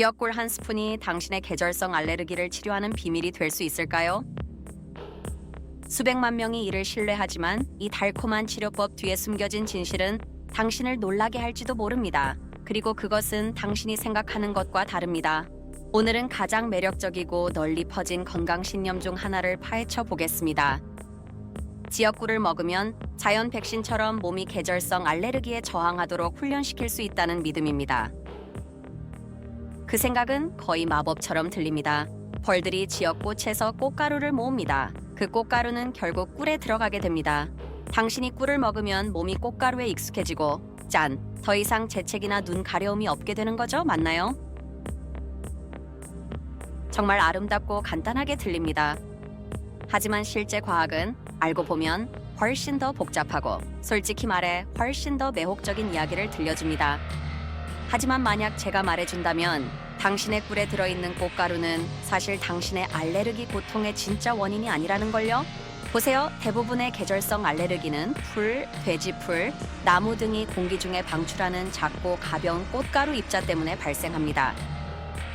지역꿀 한 스푼이 당신의 계절성 알레르기를 치료하는 비밀이 될 수 있을까요? 수백만 명이 이를 신뢰하지만 이 달콤한 치료법 뒤에 숨겨진 진실은 당신을 놀라게 할지도 모릅니다. 그리고 그것은 당신이 생각하는 것과 다릅니다. 오늘은 가장 매력적이고 널리 퍼진 건강 신념 중 하나를 파헤쳐 보겠습니다. 지역꿀을 먹으면 자연 백신처럼 몸이 계절성 알레르기에 저항하도록 훈련시킬 수 있다는 믿음입니다. 그 생각은 거의 마법처럼 들립니다. 벌들이 지역 꽃에서 꽃가루를 모읍니다. 그 꽃가루는 결국 꿀에 들어가게 됩니다. 당신이 꿀을 먹으면 몸이 꽃가루에 익숙해지고 짠! 더 이상 재채기나 눈 가려움이 없게 되는 거죠? 맞나요? 정말 아름답고 간단하게 들립니다. 하지만 실제 과학은 알고 보면 훨씬 더 복잡하고 솔직히 말해 훨씬 더 매혹적인 이야기를 들려줍니다. 하지만 만약 제가 말해준다면 당신의 꿀에 들어있는 꽃가루는 사실 당신의 알레르기 고통의 진짜 원인이 아니라는 걸요? 보세요. 대부분의 계절성 알레르기는 풀, 돼지풀, 나무 등이 공기 중에 방출하는 작고 가벼운 꽃가루 입자 때문에 발생합니다.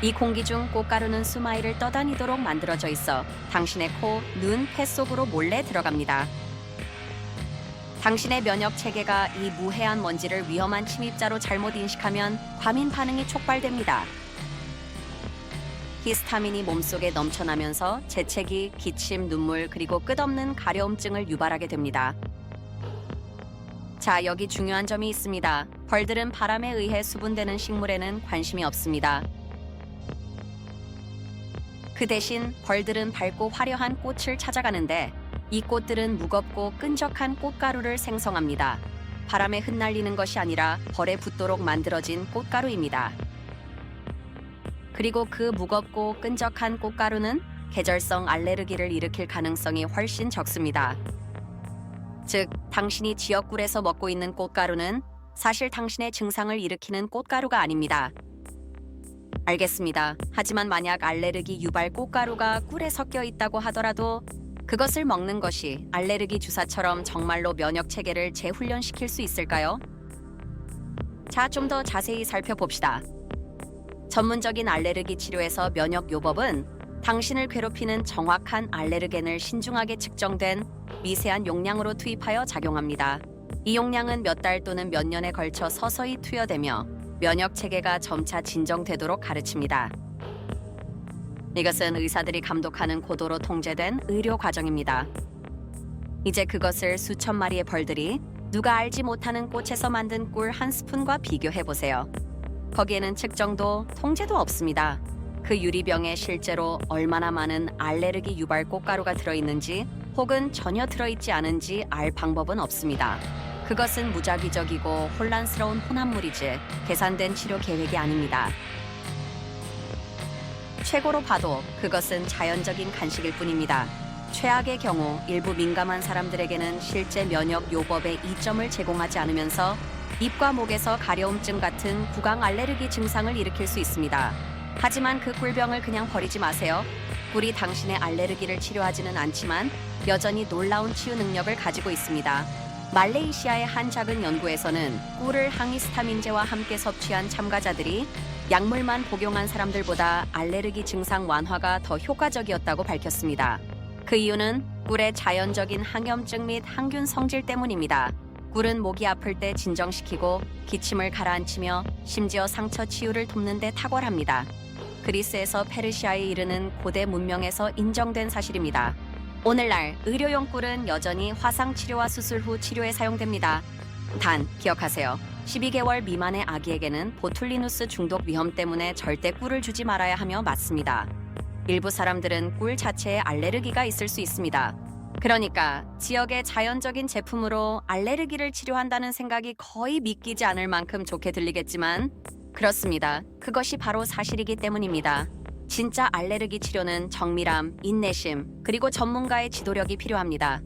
이 공기 중 꽃가루는 수마이를 떠다니도록 만들어져 있어 당신의 코, 눈, 폐 속으로 몰래 들어갑니다. 당신의 면역 체계가 이 무해한 먼지를 위험한 침입자로 잘못 인식하면 과민 반응이 촉발됩니다. 히스타민이 몸속에 넘쳐나면서 재채기, 기침, 눈물 그리고 끝없는 가려움증을 유발하게 됩니다. 자, 여기 중요한 점이 있습니다. 벌들은 바람에 의해 수분되는 식물에는 관심이 없습니다. 그 대신 벌들은 밝고 화려한 꽃을 찾아가는데 이 꽃들은 무겁고 끈적한 꽃가루를 생성합니다. 바람에 흩날리는 것이 아니라 벌에 붙도록 만들어진 꽃가루입니다. 그리고 그 무겁고 끈적한 꽃가루는 계절성 알레르기를 일으킬 가능성이 훨씬 적습니다. 즉, 당신이 지역굴에서 먹고 있는 꽃가루는 사실 당신의 증상을 일으키는 꽃가루가 아닙니다. 알겠습니다. 하지만 만약 알레르기 유발 꽃가루가 꿀에 섞여 있다고 하더라도 그것을 먹는 것이 알레르기 주사처럼 정말로 면역 체계를 재훈련시킬 수 있을까요? 자, 좀 더 자세히 살펴봅시다. 전문적인 알레르기 치료에서 면역 요법은 당신을 괴롭히는 정확한 알레르겐을 신중하게 측정된 미세한 용량으로 투입하여 작용합니다. 이 용량은 몇 달 또는 몇 년에 걸쳐 서서히 투여되며 면역 체계가 점차 진정되도록 가르칩니다. 이것은 의사들이 감독하는 고도로 통제된 의료 과정입니다. 이제 그것을 수천 마리의 벌들이 누가 알지 못하는 꽃에서 만든 꿀 한 스푼과 비교해 보세요. 거기에는 측정도 통제도 없습니다. 그 유리병에 실제로 얼마나 많은 알레르기 유발 꽃가루가 들어있는지 혹은 전혀 들어있지 않은지 알 방법은 없습니다. 그것은 무작위적이고 혼란스러운 혼합물이지 계산된 치료 계획이 아닙니다. 최고로 봐도 그것은 자연적인 간식일 뿐입니다. 최악의 경우 일부 민감한 사람들에게는 실제 면역 요법의 이점을 제공하지 않으면서 입과 목에서 가려움증 같은 구강 알레르기 증상을 일으킬 수 있습니다. 하지만 그 꿀병을 그냥 버리지 마세요. 꿀이 당신의 알레르기를 치료하지는 않지만 여전히 놀라운 치유 능력을 가지고 있습니다. 말레이시아의 한 작은 연구에서는 꿀을 항히스타민제와 함께 섭취한 참가자들이 약물만 복용한 사람들보다 알레르기 증상 완화가 더 효과적이었다고 밝혔습니다. 그 이유는 꿀의 자연적인 항염증 및 항균 성질 때문입니다. 꿀은 목이 아플 때 진정시키고 기침을 가라앉히며 심지어 상처 치유를 돕는 데 탁월합니다. 그리스에서 페르시아에 이르는 고대 문명에서 인정된 사실입니다. 오늘날 의료용 꿀은 여전히 화상 치료와 수술 후 치료에 사용됩니다. 단 기억하세요. 12개월 미만의 아기에게는 보툴리누스 중독 위험 때문에 절대 꿀을 주지 말아야 하며 맞습니다. 일부 사람들은 꿀 자체에 알레르기가 있을 수 있습니다. 그러니까 지역의 자연적인 제품으로 알레르기를 치료한다는 생각이 거의 믿기지 않을 만큼 좋게 들리겠지만 그렇습니다. 그것이 바로 사실이기 때문입니다. 진짜 알레르기 치료는 정밀함, 인내심, 그리고 전문가의 지도력이 필요합니다.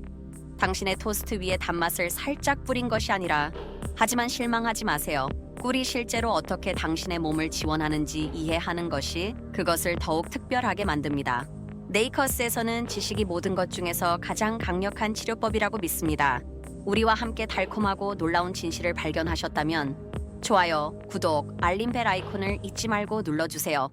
당신의 토스트 위에 단맛을 살짝 뿌린 것이 아니라 하지만 실망하지 마세요. 꿀이 실제로 어떻게 당신의 몸을 지원하는지 이해하는 것이 그것을 더욱 특별하게 만듭니다. 네이커스에서는 지식이 모든 것 중에서 가장 강력한 치료법이라고 믿습니다. 우리와 함께 달콤하고 놀라운 진실을 발견하셨다면 좋아요, 구독, 알림벨 아이콘을 잊지 말고 눌러주세요.